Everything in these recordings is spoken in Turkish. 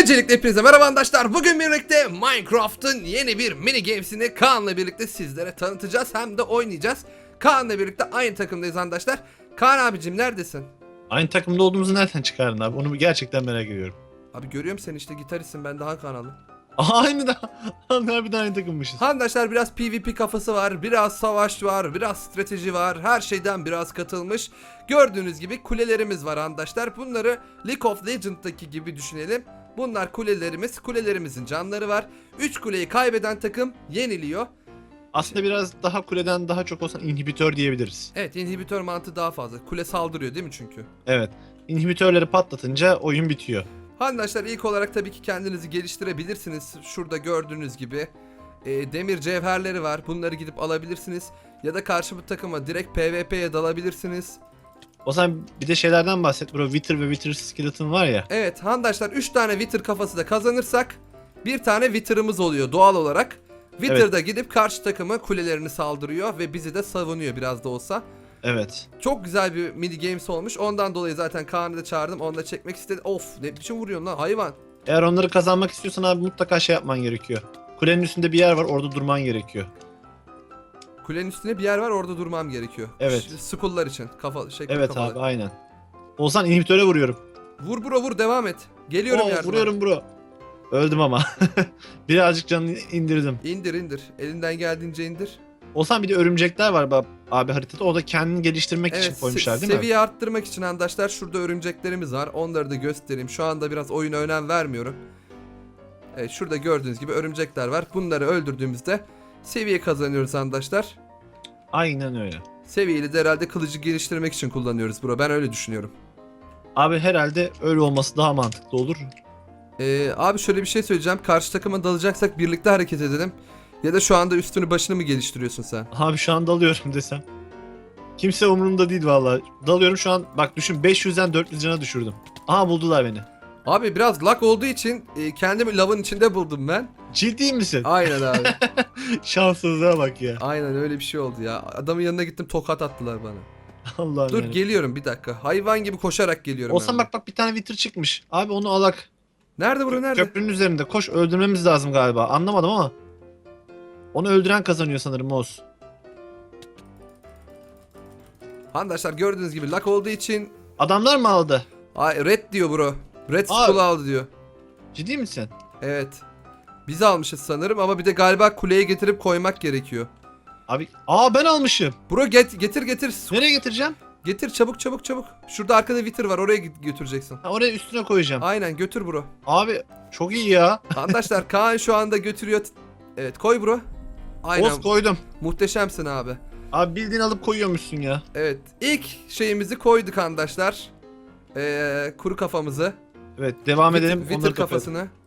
Öncelikle hepinize merhaba arkadaşlar. Bugün birlikte Minecraft'ın yeni bir mini games'ini Kaan'la birlikte sizlere tanıtacağız. Hem de oynayacağız. Kaan'la birlikte aynı takımdayız arkadaşlar. Kaan abicim neredesin? Aynı takımda olduğumuzu nereden çıkardın abi? Onu gerçekten merak ediyorum. Abi görüyorum seni işte gitaristsin ben daha kanalı. Aynı da. Harbiden aynı takımmışız. Arkadaşlar biraz PvP kafası var, biraz savaş var, biraz strateji var. Her şeyden biraz katılmış. Gördüğünüz gibi kulelerimiz var arkadaşlar. Bunları League of Legends'daki gibi düşünelim. Bunlar kulelerimiz. Kulelerimizin canları var. 3 kuleyi kaybeden takım yeniliyor. Aslında biraz daha kuleden daha çok olsan inhibitör diyebiliriz. Evet inhibitör mantığı daha fazla. Kule saldırıyor değil mi çünkü? Evet. İnhibitörleri patlatınca oyun bitiyor. Arkadaşlar ilk olarak tabii ki kendinizi geliştirebilirsiniz. Şurada gördüğünüz gibi e, demir cevherleri var. Bunları gidip alabilirsiniz. Ya da karşı bu takıma direkt PvP'ye dalabilirsiniz. O zaman bir de şeylerden bahset. Bro Wither ve Wither Skeleton var ya. Evet arkadaşlar 3 tane Wither kafası da kazanırsak bir tane Wither'ımız oluyor doğal olarak. Wither Evet. da gidip karşı takımı kulelerini saldırıyor ve bizi de savunuyor biraz da olsa. Evet. Çok güzel bir mini games olmuş. Ondan dolayı zaten Kaan'ı da çağırdım. Onu da çekmek istedim. Of ne biçim vuruyorsun lan hayvan. Eğer onları kazanmak istiyorsan abi mutlaka şey yapman gerekiyor. Kulenin üstünde bir yer var orada durman gerekiyor. Kulenin üstüne bir yer var orada durmam gerekiyor. Evet. Ş- Skull'lar için. Kafa, şey, Evet kafalar. abi aynen. Olsan inhibitöre vuruyorum. Vur bro vur devam et. Geliyorum Oo, yardıma. vuruyorum bro. Öldüm ama. Birazcık canını indirdim. İndir indir. Elinden geldiğince indir. Olsan bir de örümcekler var abi haritada. O da kendini geliştirmek için koymuşlar se- değil mi? seviye arttırmak için arkadaşlar şurada örümceklerimiz var. Onları da göstereyim. Şu anda biraz oyuna önem vermiyorum. Evet şurada gördüğünüz gibi örümcekler var. Bunları öldürdüğümüzde seviye kazanıyoruz arkadaşlar. Aynen öyle. Seviyeli de herhalde kılıcı geliştirmek için kullanıyoruz bro. Ben öyle düşünüyorum. Abi herhalde öyle olması daha mantıklı olur. Ee, abi şöyle bir şey söyleyeceğim. Karşı takıma dalacaksak birlikte hareket edelim. Ya da şu anda üstünü başını mı geliştiriyorsun sen? Abi şu an dalıyorum desem. Kimse umurumda değil vallahi. Dalıyorum şu an bak düşün 500'den 400 cana düşürdüm. Aha buldular beni. Abi biraz lag olduğu için e, kendimi lavın içinde buldum ben. Ciddi misin? Aynen abi. Şanssızlığa bak ya. Aynen öyle bir şey oldu ya. Adamın yanına gittim tokat attılar bana. Allah'ım Dur yarabbim. geliyorum bir dakika. Hayvan gibi koşarak geliyorum. Olsan bak bak bir tane vitir çıkmış. Abi onu alak. Nerede bro nerede? Köprünün üzerinde koş öldürmemiz lazım galiba. Anlamadım ama. Onu öldüren kazanıyor sanırım Oğuz. Arkadaşlar gördüğünüz gibi lag olduğu için Adamlar mı aldı? Ay, red diyor bro. Red Abi. skull aldı diyor. Ciddi misin? Evet. Biz almışız sanırım ama bir de galiba kuleye getirip koymak gerekiyor. Abi aa ben almışım. Bro get, getir getir. Nereye getireceğim? Getir çabuk çabuk çabuk. Şurada arkada Wither var oraya git- götüreceksin. Ha, oraya üstüne koyacağım. Aynen götür bro. Abi çok iyi ya. Arkadaşlar Kaan şu anda götürüyor. Evet koy bro. Aynen. Oğuz koydum. Muhteşemsin abi. Abi bildiğin alıp koyuyormuşsun ya. Evet. ilk şeyimizi koyduk arkadaşlar. Ee, kuru kafamızı. Evet devam edelim. Wither Onları kafasını. kafasını.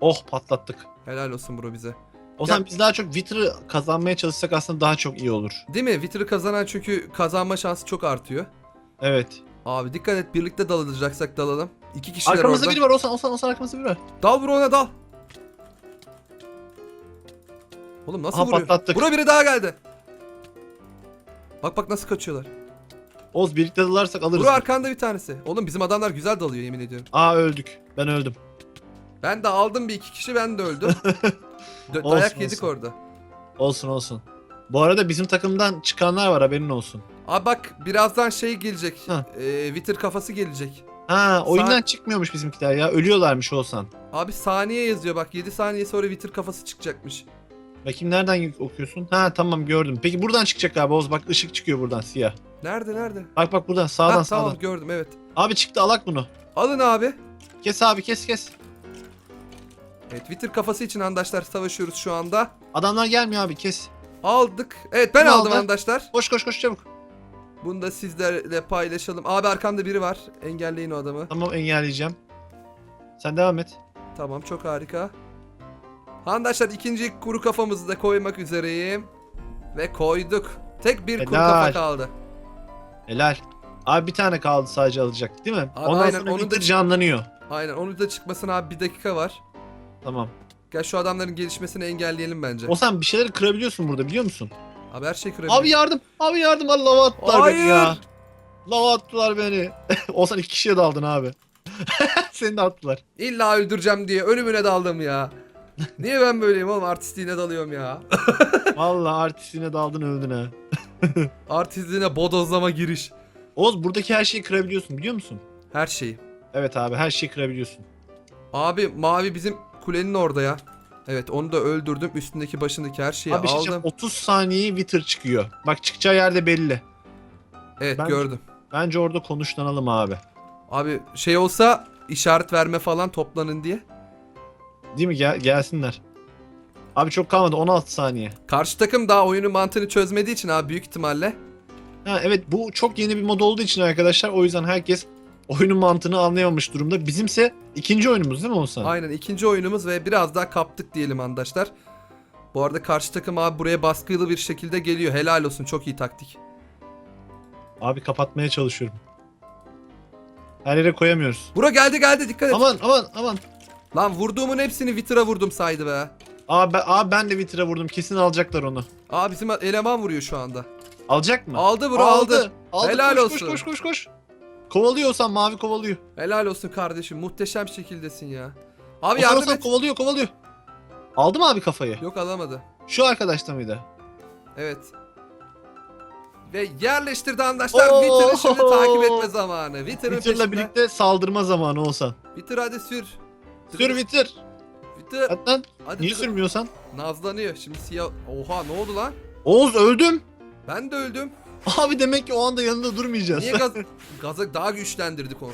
Oh patlattık. Helal olsun bro bize. O zaman biz daha çok Wither'ı kazanmaya çalışsak aslında daha çok iyi olur. Değil mi? Wither'ı kazanan çünkü kazanma şansı çok artıyor. Evet. Abi dikkat et birlikte dalacaksak dalalım. İki kişiler Arkamızda orada. biri var. Olsan olsan olsan arkamızda biri var. Dal bro ona dal. Oğlum nasıl Aha, vuruyor? patlattık. Bro biri daha geldi. Bak bak nasıl kaçıyorlar. Oğuz birlikte dalarsak alırız. Bro arkanda bir tanesi. Oğlum bizim adamlar güzel dalıyor yemin ediyorum. Aa öldük. Ben öldüm. Ben de aldım bir iki kişi ben de öldüm. Dö- Olsun, dayak yedik olsun. orada. Olsun olsun. Bu arada bizim takımdan çıkanlar var haberin olsun. Abi bak birazdan şey gelecek. Ee, Wither kafası gelecek. Ha oyundan Sa- çıkmıyormuş bizimkiler ya. Ölüyorlarmış olsan. Abi saniye yazıyor bak 7 saniye sonra Wither kafası çıkacakmış. Bakayım nereden okuyorsun? Ha tamam gördüm. Peki buradan çıkacak abi Oğuz bak ışık çıkıyor buradan siyah. Nerede nerede? Bak bak buradan sağdan Ha, sağdan. tamam gördüm evet. Abi çıktı alak bunu. Alın abi. Kes abi kes kes. Evet Wither kafası için arkadaşlar savaşıyoruz şu anda. Adamlar gelmiyor abi kes. Aldık. Evet ben Kim aldım aldı? arkadaşlar. Koş koş koş çabuk. Bunu da sizlerle paylaşalım. Abi arkamda biri var. Engelleyin o adamı. Tamam engelleyeceğim. Sen devam et. Tamam çok harika. Arkadaşlar ikinci kuru kafamızı da koymak üzereyim. Ve koyduk. Tek bir kuru Helal. kafa kaldı. Helal. Abi bir tane kaldı sadece alacak değil mi? Abi Ondan aynen, sonra onu da- canlanıyor. Aynen onun da çıkmasına abi bir dakika var. Tamam. Gel şu adamların gelişmesini engelleyelim bence. O sen bir şeyleri kırabiliyorsun burada biliyor musun? Abi her şey kırabilir. Abi yardım. Abi yardım. Allah lava attılar Hayır. beni ya. Lava attılar beni. Olsan iki kişiye daldın abi. Seni de attılar. İlla öldüreceğim diye ölümüne daldım ya. Niye ben böyleyim oğlum artistliğine dalıyorum ya. Vallahi artistine daldın öldün ha. Artistliğine bodozlama giriş. Oğuz buradaki her şeyi kırabiliyorsun biliyor musun? Her şeyi. Evet abi her şeyi kırabiliyorsun. Abi mavi bizim kulenin orada ya. Evet onu da öldürdüm. Üstündeki başındaki her şeyi abi şey aldım. diyeceğim, 30 saniye Wither çıkıyor. Bak çıkacağı yerde belli. evet Ben- gördüm. Bence orada konuşlanalım abi. Abi şey olsa işaret verme falan toplanın diye. Değil mi? Gel gelsinler. Abi çok kalmadı 16 saniye. Karşı takım daha oyunun mantığını çözmediği için abi büyük ihtimalle. Ha, evet bu çok yeni bir mod olduğu için arkadaşlar o yüzden herkes oyunun mantığını anlayamamış durumda. Bizimse ikinci oyunumuz değil mi Oğuzhan? Aynen ikinci oyunumuz ve biraz daha kaptık diyelim arkadaşlar. Bu arada karşı takım abi buraya baskılı bir şekilde geliyor. Helal olsun çok iyi taktik. Abi kapatmaya çalışıyorum. Her yere koyamıyoruz. Bura geldi geldi dikkat et. Aman aman aman. Lan vurduğumun hepsini Wither'a vurdum saydı be. Abi, ben- ben de Wither'a vurdum. Kesin alacaklar onu. Aa bizim eleman vuruyor şu anda. Alacak mı? Aldı bro aldı. aldı. Helal koş, olsun. Koş koş koş koş. Kovalıyorsan mavi kovalıyor. Helal olsun kardeşim. Muhteşem şekildesin ya. Abi yardım et. kovalıyor kovalıyor. Aldı mı abi kafayı? Yok alamadı. Şu arkadaşta mıydı? Evet. Ve yerleştirdi arkadaşlar. Oo! Wither'ı şimdi takip etme zamanı. Wither'ın Wither'la peşinde. birlikte saldırma zamanı Oğuzhan. Wither hadi sür. Sür Wither. Wither. Hadi lan. Hadi Niye sürmüyorsan? Nazlanıyor. Şimdi siyah... Oha ne oldu lan? Oğuz öldüm. Ben de öldüm. Abi demek ki o anda yanında durmayacağız. Niye gaz... Gaza daha güçlendirdik onu.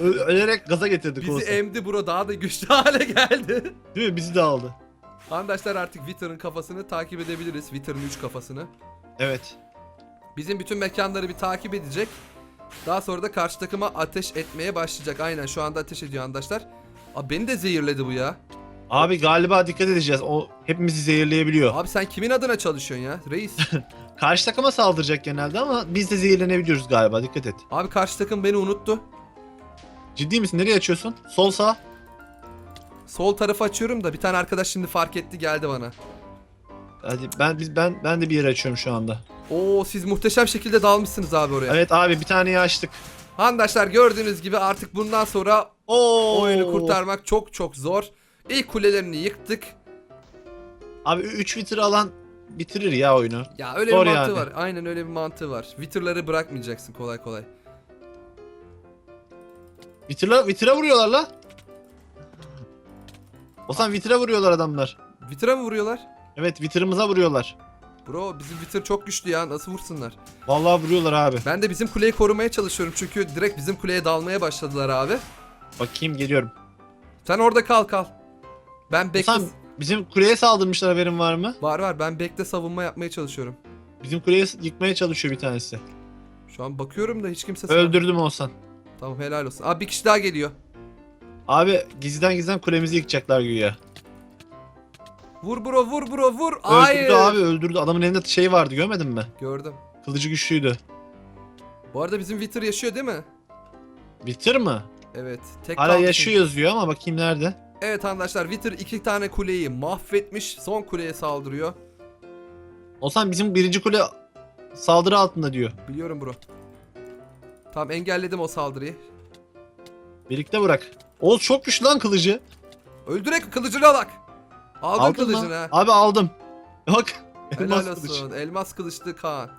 Ö- ölerek gaza getirdik Bizi emdi bro daha da güçlü hale geldi. Değil mi? Bizi de aldı. Arkadaşlar artık Wither'ın kafasını takip edebiliriz. Wither'ın 3 kafasını. Evet. Bizim bütün mekanları bir takip edecek. Daha sonra da karşı takıma ateş etmeye başlayacak. Aynen şu anda ateş ediyor arkadaşlar. Abi beni de zehirledi bu ya. Abi galiba dikkat edeceğiz. O hepimizi zehirleyebiliyor. Abi sen kimin adına çalışıyorsun ya? Reis. Karşı takıma saldıracak genelde ama biz de zehirlenebiliyoruz galiba. Dikkat et. Abi karşı takım beni unuttu. Ciddi misin? Nereye açıyorsun? Sol sağ. Sol tarafı açıyorum da bir tane arkadaş şimdi fark etti geldi bana. Hadi ben biz ben ben de bir yere açıyorum şu anda. Oo siz muhteşem şekilde dalmışsınız abi oraya. Evet abi bir taneyi açtık. Arkadaşlar gördüğünüz gibi artık bundan sonra Oo. oyunu kurtarmak çok çok zor. İlk kulelerini yıktık. Abi 3 Twitter alan bitirir ya oyunu. Ya öyle Zor bir mantığı yani. var. Aynen öyle bir mantığı var. Wither'ları bırakmayacaksın kolay kolay. Twitter'a Twitter'a vuruyorlar la. Ozan Twitter'a vuruyorlar adamlar. Wither'a mı vuruyorlar? Evet Twitter'ımıza vuruyorlar. Bro bizim Wither çok güçlü ya nasıl vursunlar? Vallahi vuruyorlar abi. Ben de bizim kuleyi korumaya çalışıyorum çünkü direkt bizim kuleye dalmaya başladılar abi. Bakayım geliyorum. Sen orada kal kal. Ben bekle... Ozan bizim kuleye saldırmışlar haberin var mı? Var var ben bekle savunma yapmaya çalışıyorum. Bizim kuleyi yıkmaya çalışıyor bir tanesi. Şu an bakıyorum da hiç kimse... Öldürdüm Ozan. Tamam helal olsun. Abi bir kişi daha geliyor. Abi gizliden gizliden kulemizi yıkacaklar güya. Vur bro vur bro vur. Hayır. Öldürdü abi öldürdü. Adamın elinde şey vardı görmedin mi? Gördüm. Kılıcı güçlüydü. Bu arada bizim Wither yaşıyor değil mi? Bitir mi? Evet. Tek Hala kaldı yaşıyor yazıyor ama bakayım nerede? Evet arkadaşlar Wither iki tane kuleyi mahvetmiş. Son kuleye saldırıyor. Ozan bizim birinci kule saldırı altında diyor. Biliyorum bro. Tamam engelledim o saldırıyı. Birlikte bırak. Oğuz çok güçlü lan kılıcı. Öldürek kılıcını alak. Aldın Aldın kılıcını ha. Abi aldım. Bak. Helal elmas kılıç. Elmas kılıçlı Kaan.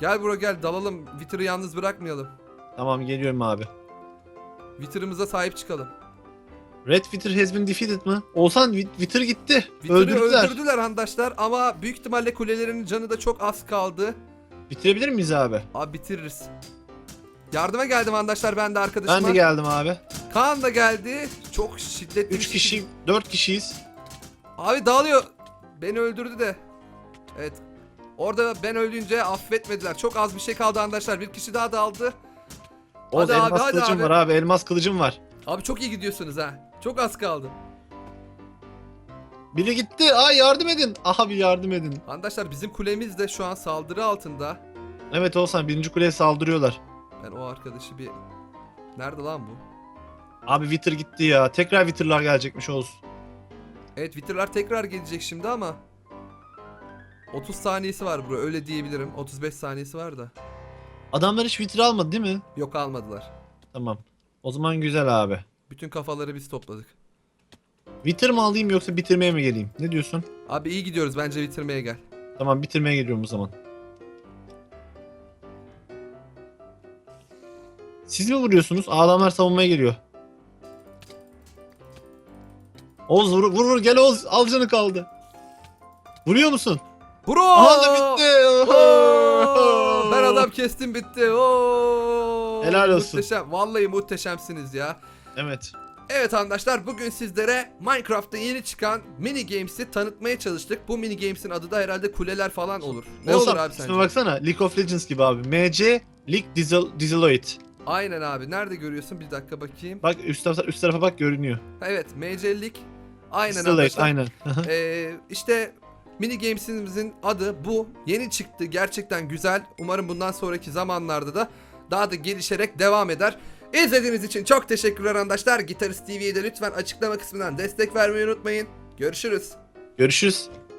Gel bro gel dalalım. Wither'ı yalnız bırakmayalım. Tamam geliyorum abi. Wither'ımıza sahip çıkalım. Red Wither has been defeated mı? Oğuzhan Wit- Wither gitti. Öldürdüler. öldürdüler arkadaşlar ama büyük ihtimalle kulelerinin canı da çok az kaldı. Bitirebilir miyiz abi? Abi bitiririz. Yardıma geldim arkadaşlar ben de arkadaşıma. Ben de geldim abi. Kaan da geldi. Çok şiddetli. 3 bir kişi, şekilde- 4 kişiyiz. Abi dağılıyor. Beni öldürdü de. Evet. Orada ben öldüğünce affetmediler. Çok az bir şey kaldı arkadaşlar. Bir kişi daha daldı. Oğuz Hadi abi, elmas hadi kılıcım abi. var abi. Elmas kılıcım var. Abi çok iyi gidiyorsunuz ha. Çok az kaldı. Biri gitti. Ay yardım edin. Aha bir yardım edin. Arkadaşlar bizim kulemiz de şu an saldırı altında. Evet Oğuzhan birinci kuleye saldırıyorlar. Ben o arkadaşı bir... Nerede lan bu? Abi Wither gitti ya. Tekrar Wither'lar gelecekmiş Oğuz. Evet Wither'lar tekrar gelecek şimdi ama... 30 saniyesi var bro öyle diyebilirim. 35 saniyesi var da. Adamlar hiç Wither almadı değil mi? Yok almadılar. Tamam. O zaman güzel abi. Bütün kafaları biz topladık. Bitir mi alayım yoksa bitirmeye mi geleyim? Ne diyorsun? Abi iyi gidiyoruz bence bitirmeye gel. Tamam bitirmeye geliyorum o zaman. Siz mi vuruyorsunuz? Adamlar savunmaya geliyor. Oğuz vur vur, vur gel Oğuz al canı kaldı. Vuruyor musun? Bro! Aha da bitti. Oo! Adam kestim bitti. Oo! Helal olsun. Muhteşem. Vallahi muhteşemsiniz ya. Evet. Evet arkadaşlar bugün sizlere Minecraft'ta yeni çıkan mini games'i tanıtmaya çalıştık. Bu mini games'in adı da herhalde kuleler falan olur. Ne Oğuzhan, olur abi sence? baksana League of Legends gibi abi. MC League Diesel, Dieseloid. Aynen abi. Nerede görüyorsun? Bir dakika bakayım. Bak üst tarafa, üst tarafa bak görünüyor. Evet, MC'lik. Aynen Dieseloid arkadaşlar. aynen. Ee, işte mini games'imizin adı bu. Yeni çıktı. Gerçekten güzel. Umarım bundan sonraki zamanlarda da daha da gelişerek devam eder. İzlediğiniz için çok teşekkürler arkadaşlar. Gitarist TV'ye de lütfen açıklama kısmından destek vermeyi unutmayın. Görüşürüz. Görüşürüz.